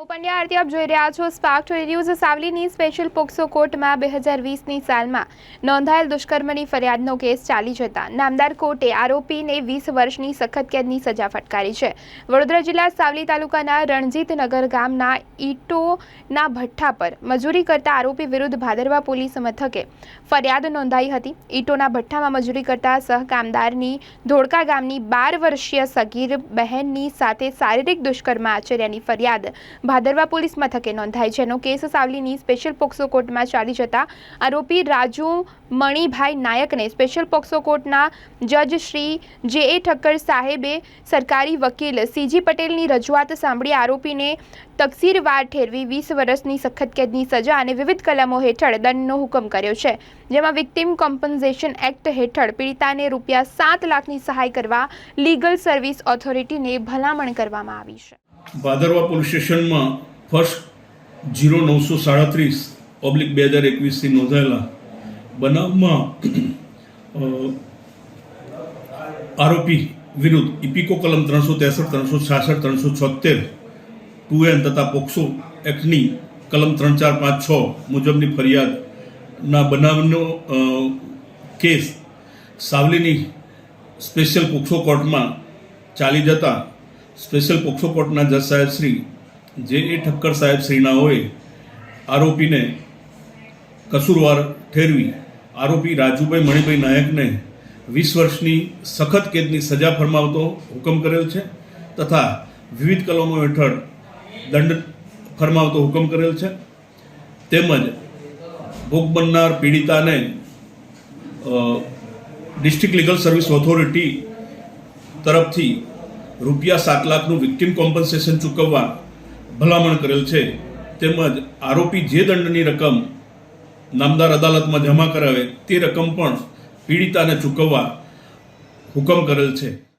હું પંડ્યા આરતી, આપ જોઈ રહ્યા છો સ્પાર્ક ટુ ન્યૂઝ સાવલીની સ્પેશિયલ પોક્સો કોર્ટમાં બે હજાર વીસની સાલમાં નોંધાયેલ દુષ્કર્મની ફરિયાદનો કેસ ચાલી જતા નામદાર કોર્ટે આરોપીને વીસ વર્ષની સખત કેદની સજા ફટકારી છે. વડોદરા જિલ્લા સાવલી તાલુકાના રણજીતનગર ગામના ઈટોના ભઠ્ઠા પર મજૂરી કરતા આરોપી વિરુદ્ધ ભાદરવા પોલીસ મથકે ફરિયાદ નોંધાઈ હતી. ઈટોના ભઠ્ઠામાં મજૂરી કરતા સહકામદારની ધોળકા ગામની બાર વર્ષીય સગીર બહેનની સાથે શારીરિક દુષ્કર્મ આચર્યાની ફરિયાદ ભાદરવા પોલીસ મથકે નોંધાઈ, જેનો કેસ સાવલીની સ્પેશિયલ પોક્સો કોર્ટમાં ચાલી જતા આરોપી રાજુ મણિભાઈ નાયકને સ્પેશિયલ પોક્સો કોર્ટના જજ શ્રી જે એ ઠક્કર સાહેબે સરકારી વકીલ સીજી પટેલની રજૂઆત સાંભળી આરોપીને તકસીરવાર ઠેરવી વીસ વર્ષની સખત કેદની સજા અને વિવિધ કલમો હેઠળ દંડનો હુકમ કર્યો છે, જેમાં વિક્ટિમ કોમ્પન્સેશન એક્ટ હેઠળ પીડિતાને રૂપિયા સાત લાખની સહાય કરવા લીગલ સર્વિસ ઓથોરિટીને ભલામણ કરવામાં આવી છે. ભાદરવા પોલીસ સ્ટેશનમાં ફર્સ્ટ જીરો નવસો સાડત્રીસ ઓબ્લિક બે હજાર એકવીસથી નોંધાયેલા બનાવમાં આરોપી વિરુદ્ધ ઇપિકો કલમ ત્રણસો ત્રેસઠ, ત્રણસો છાસઠ, ત્રણસો છોતેર ટુ એન તથા પોક્સો એક્ટની કલમ ત્રણ ચાર પાંચ છ મુજબની ફરિયાદના બનાવનો કેસ સાવલીની સ્પેશિયલ પોક્સો કોર્ટમાં ચાલી જતા સ્પેશિયલ પોક્સો કોર્ટના જજ સાહેબ શ્રી, જે એ ઠક્કર સાહેબ શ્રીના હોય આરોપીને કસૂરવાર ઠેરવી, આરોપી રાજુભાઈ મણિભાઈ નાયકને વીસ વર્ષની સખત કેદની સજા ફરમાવતો હુકમ કર્યો છે તથા વિવિધ કલમો હેઠળ દંડ ફરમાવતો હુકમ કરેલ છે. તેમજ ભોગ બનનાર પીડિતાને ડિસ્ટ્રિક્ટ લીગલ સર્વિસ ઓથોરિટી તરફથી રૂપિયા સાત લાખનું વિક્ટિમ કોમ્પન્સેશન ચૂકવવા ભલામણ કરેલ છે. તેમજ આરોપી જે દંડની રકમ નામદાર અદાલતમાં જમા કરાવે તે રકમ પણ પીડિતાને ચૂકવવા હુકમ કરેલ છે.